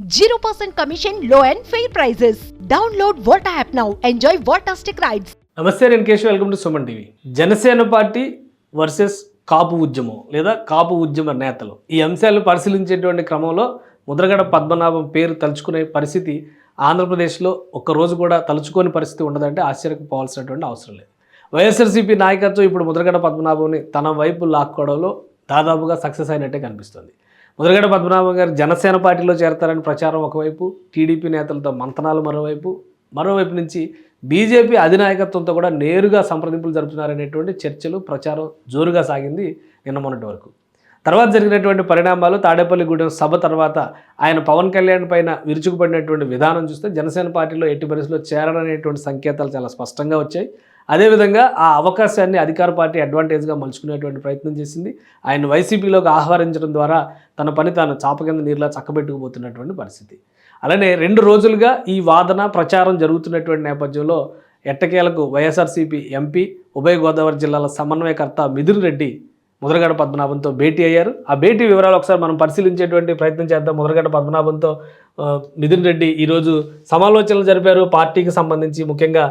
Zero percent కమిషన్లో and fair prices. Download what app now. Enjoy whatastic rides. నమస్తే నేను Keshav. Welcome to Suman TV. Janasena party versus Kapu ఉద్యమం లేదా కాపు ఉద్యమ నేతలు. ఈ అంశాలను పరిశీలించేటువంటి క్రమంలో ముద్రగడ పద్మనాభం పేరు తలుచుకునే పరిస్థితి ఆంధ్రప్రదేశ్లో ఒక్కరోజు కూడా తలుచుకోని పరిస్థితి ఉండదంటే ఆశ్చర్యపోవాల్సినటువంటి అవసరం లేదు. వైఎస్ఆర్సీపీ నాయకత్వం ఇప్పుడు ముద్రగడ పద్మనాభంని తన వైపు లాక్కోవడంలో దాదాపుగా సక్సెస్ అయినట్టే కనిపిస్తుంది. ముద్రగడ పద్మనాభం గారు జనసేన పార్టీలో చేరతారని ప్రచారం ఒకవైపు టీడీపీ నేతలతో మంతనాలు మరోవైపు మరోవైపు నుంచి బీజేపీ అధినాయకత్వంతో కూడా నేరుగా సంప్రదింపులు జరుపుతున్నారనేటువంటి చర్చలు ప్రచారం జోరుగా సాగింది నిన్న మొన్నటి వరకు. తర్వాత జరిగినటువంటి పరిణామాలు తాడేపల్లిగూడెం సభ తర్వాత ఆయన పవన్ కళ్యాణ్ పైన విరుచుకుపడినటువంటి విధానం చూస్తే జనసేన పార్టీలో ఎట్టి పరిస్థితుల్లో చేరడనేటువంటి సంకేతాలు చాలా స్పష్టంగా వచ్చాయి. అదేవిధంగా ఆ అవకాశాన్ని అధికార పార్టీ అడ్వాంటేజ్గా మలుచుకునేటువంటి ప్రయత్నం చేసింది. ఆయన వైసీపీలోకి ఆహ్వానించడం ద్వారా తన పని తాను చాప కింద నీరులా చక్కబెట్టుకుపోతున్నటువంటి పరిస్థితి. అలానే రెండు రోజులుగా ఈ వాదన ప్రచారం జరుగుతున్నటువంటి నేపథ్యంలో ఎట్టకేలకు వైఎస్ఆర్సీపీ ఎంపీ ఉభయ గోదావరి జిల్లాల సమన్వయకర్త మిథున్ రెడ్డి ముద్రగడ పద్మనాభంతో భేటీ అయ్యారు. ఆ భేటీ వివరాలు ఒకసారి మనం పరిశీలించేటువంటి ప్రయత్నం చేద్దాం. ముద్రగడ పద్మనాభంతో మిథున్ రెడ్డి ఈరోజు సమాలోచనలు జరిపారు. పార్టీకి సంబంధించి ముఖ్యంగా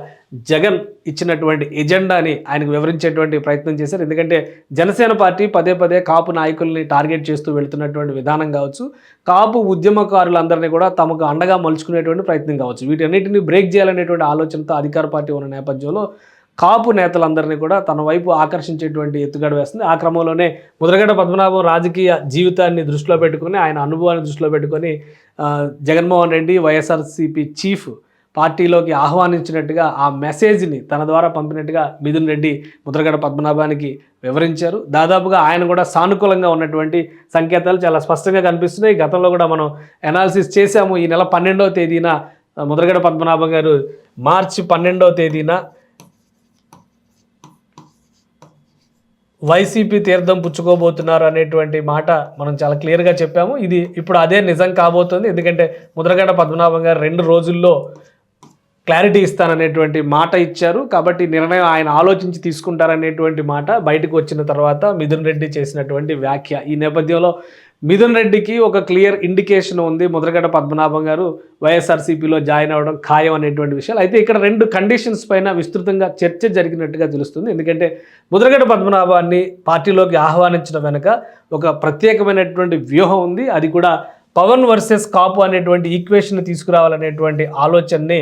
జగన్ ఇచ్చినటువంటి ఎజెండాని ఆయనకు వివరించేటువంటి ప్రయత్నం చేశారు. ఎందుకంటే జనసేన పార్టీ పదే పదే కాపు నాయకుల్ని టార్గెట్ చేస్తూ వెళుతున్నటువంటి విధానం కావచ్చు కాపు ఉద్యమకారులందరినీ కూడా తమకు అండగా మలుచుకునేటువంటి ప్రయత్నం కావచ్చు. వీటన్నిటిని బ్రేక్ చేయాలనేటువంటి ఆలోచనతో అధికార పార్టీ ఉన్న నేపథ్యంలో కాపు నేతలందరినీ కూడా తన వైపు ఆకర్షించేటువంటి ఎత్తుగడ వేస్తుంది. ఆ క్రమంలోనే ముద్రగడ పద్మనాభం రాజకీయ జీవితాన్ని దృష్టిలో పెట్టుకుని ఆయన అనుభవాన్ని దృష్టిలో పెట్టుకొని జగన్మోహన్ రెడ్డి వైఎస్ఆర్సీపీ చీఫ్ పార్టీలోకి ఆహ్వానించినట్టుగా ఆ మెసేజ్ని తన ద్వారా పంపినట్టుగా మిథున్ రెడ్డి ముద్రగడ పద్మనాభానికి వివరించారు. దాదాపుగా ఆయన కూడా సానుకూలంగా ఉన్నటువంటి సంకేతాలు చాలా స్పష్టంగా కనిపిస్తున్నాయి. గతంలో కూడా మనం అనాలిసిస్ చేశాము. ఈ నెల పన్నెండవ తేదీన ముద్రగడ పద్మనాభం గారు మార్చి పన్నెండవ తేదీన వైసీపీ తీర్థం పుచ్చుకోబోతున్నారు అనేటువంటి మాట మనం చాలా క్లియర్గా చెప్పాము. ఇది ఇప్పుడు అదే నిజం కాబోతుంది. ఎందుకంటే ముద్రగడ పద్మనాభం గారు రెండు రోజుల్లో క్లారిటీ ఇస్తాననేటువంటి మాట ఇచ్చారు. కాబట్టి నిర్ణయం ఆయన ఆలోచించి తీసుకుంటారనేటువంటి మాట బయటకు వచ్చిన తర్వాత మిథున్ రెడ్డి చేసినటువంటి వ్యాఖ్య ఈ నేపథ్యంలో మిథున్ రెడ్డికి ఒక క్లియర్ ఇండికేషన్ ఉంది. ముద్రగడ పద్మనాభం గారు వైఎస్ఆర్సీపీలో జాయిన్ అవ్వడం ఖాయం అనేటువంటి విషయాలు. అయితే ఇక్కడ రెండు కండిషన్స్ పైన విస్తృతంగా చర్చ జరిగినట్టుగా తెలుస్తుంది. ఎందుకంటే ముద్రగడ పద్మనాభాన్ని పార్టీలోకి ఆహ్వానించడం వెనుక ఒక ప్రత్యేకమైనటువంటి వ్యూహం ఉంది. అది కూడా పవన్ వర్సెస్ కాపు అనేటువంటి ఈక్వేషన్ తీసుకురావాలనేటువంటి ఆలోచనని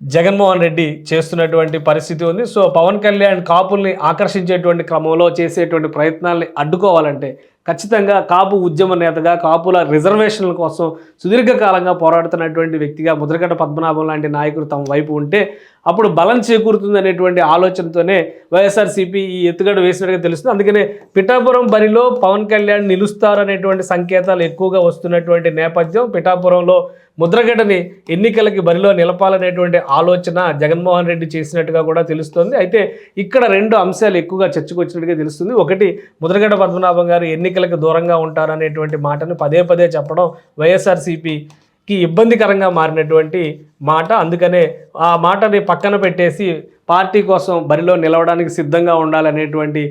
జగన్మోహన్ రెడ్డి చేస్తున్నటువంటి పరిస్థితి ఉంది. సో పవన్ కళ్యాణ్ కాపుల్ని ఆకర్షించేటువంటి క్రమంలో చేసేటువంటి ప్రయత్నాల్ని అడ్డుకోవాలంటే ఖచ్చితంగా కాపు ఉద్యమ నేతగా కాపుల రిజర్వేషన్ల కోసం సుదీర్ఘకాలంగా పోరాడుతున్నటువంటి వ్యక్తిగా ముద్రగడ్డ పద్మనాభం లాంటి నాయకుడు తమ వైపు ఉంటే అప్పుడు బలం చేకూరుతుంది అనేటువంటి ఆలోచనతోనే వైఎస్ఆర్సీపీ ఈ ఎత్తుగడ వేసినట్టుగా తెలుస్తుంది. అందుకనే పిఠాపురం బరిలో పవన్ కళ్యాణ్ నిలుస్తారనేటువంటి సంకేతాలు ఎక్కువగా వస్తున్నటువంటి నేపథ్యం పిఠాపురంలో ముద్రగడని ఎన్నికలకి బరిలో నిలపాలనేటువంటి ఆలోచన జగన్మోహన్ రెడ్డి చేసినట్టుగా కూడా తెలుస్తుంది. అయితే ఇక్కడ రెండు అంశాలు ఎక్కువగా చర్చకొచ్చినట్టుగా తెలుస్తుంది. ఒకటి ముద్రగడ పద్మనాభం గారు ఎన్నికలకు దూరంగా ఉంటారనేటువంటి మాటను పదే పదే చెప్పడం వైఎస్ఆర్సీపీకి ఇబ్బందికరంగా మారినటువంటి మాట. అందుకనే ఆ మాటని పక్కన పెట్టేసి పార్టీ కోసం బరిలో నిలవడానికి సిద్ధంగా ఉండాలనేటువంటి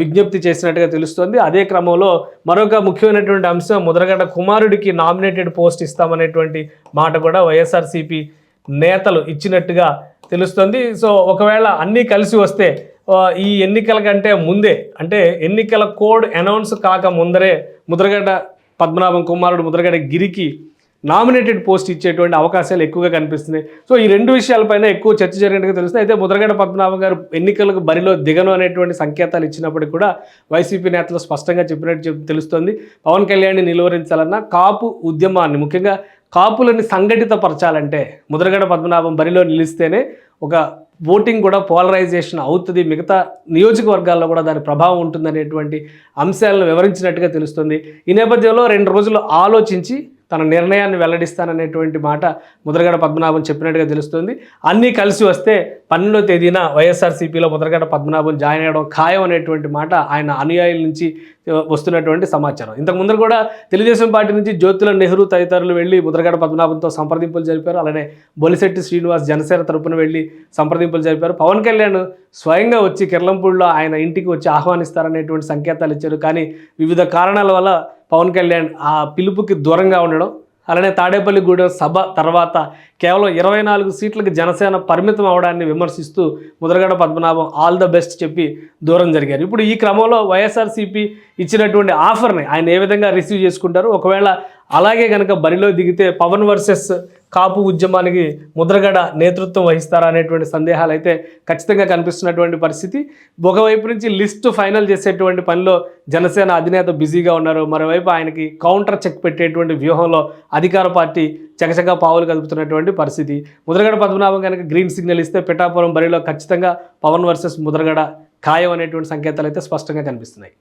విజ్ఞప్తి చేసినట్టుగా తెలుస్తుంది. అదే క్రమంలో మరొక ముఖ్యమైనటువంటి అంశం ముద్రగడ్డ కుమారుడికి నామినేటెడ్ పోస్ట్ ఇస్తామనేటువంటి మాట కూడా వైఎస్ఆర్సీపీ నేతలు ఇచ్చినట్టుగా తెలుస్తుంది. సో ఒకవేళ అన్నీ కలిసి వస్తే ఈ ఎన్నికల కంటే ముందే అంటే ఎన్నికల కోడ్ అనౌన్స్ కాక ముందరే ముద్రగడ్డ పద్మనాభం కుమారుడు ముద్రగడ్డ గిరికి నామినేటెడ్ పోస్ట్ ఇచ్చేటువంటి అవకాశాలు ఎక్కువగా కనిపిస్తున్నాయి. సో ఈ రెండు విషయాలపైన ఎక్కువ చర్చ జరిగినట్టుగా తెలుస్తుంది. అయితే ముద్రగడ పద్మనాభం గారు ఎన్నికలకు బరిలో దిగను అనేటువంటి సంకేతాలు ఇచ్చినప్పటికీ కూడా వైసీపీ నేతలు స్పష్టంగా చెప్పినట్టు తెలుస్తోంది. పవన్ కళ్యాణ్ని నిలువరించాలన్నా కాపు ఉద్యమాన్ని ముఖ్యంగా కాపులని సంఘటితపరచాలంటే ముద్రగడ పద్మనాభం బరిలో నిలిస్తేనే ఒక ఓటింగ్ కూడా పోలరైజేషన్ అవుతుంది. మిగతా నియోజకవర్గాల్లో కూడా దాని ప్రభావం ఉంటుందనేటువంటి అంశాలను వివరించినట్టుగా తెలుస్తుంది. ఈ నేపథ్యంలో రెండు రోజులు ఆలోచించి తన నిర్ణయాన్ని వెల్లడిస్తాననేటువంటి మాట ముద్రగడ పద్మనాభం చెప్పినట్టుగా తెలుస్తుంది. అన్నీ కలిసి వస్తే పన్నెండో తేదీన వైఎస్ఆర్సీపీలో ముద్రగడ పద్మనాభం జాయిన్ అయ్యడం ఖాయం అనేటువంటి మాట ఆయన అనుయాయుల నుంచి వస్తున్నటువంటి సమాచారం. ఇంతకు ముందర కూడా తెలుగుదేశం పార్టీ నుంచి జ్యోతుల నెహ్రూ తదితరులు వెళ్ళి ముద్రగడ పద్మనాభంతో సంప్రదింపులు జరిపారు. అలానే బొలిశెట్టి శ్రీనివాస్ జనసేన తరపున వెళ్ళి సంప్రదింపులు జరిపారు. పవన్ కళ్యాణ్ స్వయంగా వచ్చి కిర్లంపూడిలో ఆయన ఇంటికి వచ్చి ఆహ్వానిస్తారనేటువంటి సంకేతాలు ఇచ్చారు. కానీ వివిధ కారణాల వల్ల పవన్ కళ్యాణ్ ఆ పిలుపుకి దూరంగా ఉండడం అలానే తాడేపల్లిగూడెం సభ తర్వాత కేవలం ఇరవై నాలుగు సీట్లకు జనసేన పరిమితం అవడాన్ని విమర్శిస్తూ Mudragada Padmanabham all the best చెప్పి దూరం జరిగారు. ఇప్పుడు ఈ క్రమంలో వైఎస్ఆర్సీపీ ఇచ్చినటువంటి ఆఫర్ని ఆయన ఏ విధంగా రిసీవ్ చేసుకుంటారు? ఒకవేళ అలాగే కనుక బరిలో దిగితే పవన్ వర్సెస్ కాపు ఉద్యమానికి ముద్రగడ నేతృత్వం వహిస్తారా అనేటువంటి సందేహాలు అయితే ఖచ్చితంగా కనిపిస్తున్నటువంటి పరిస్థితి. ఒకవైపు నుంచి లిస్టు ఫైనల్ చేసేటువంటి పనిలో జనసేన అధినేత బిజీగా ఉన్నారు. మరోవైపు ఆయనకి కౌంటర్ చెక్ పెట్టేటువంటి వ్యూహంలో అధికార పార్టీ చకచకా పావులు కదుపుతున్నటువంటి పరిస్థితి. ముద్రగడ పద్మనాభం కనుక గ్రీన్ సిగ్నల్ ఇస్తే పిఠాపురం బరిలో ఖచ్చితంగా పవన్ వర్సెస్ ముద్రగడ ఖాయం అనేటువంటి సంకేతాలు అయితే స్పష్టంగా కనిపిస్తున్నాయి.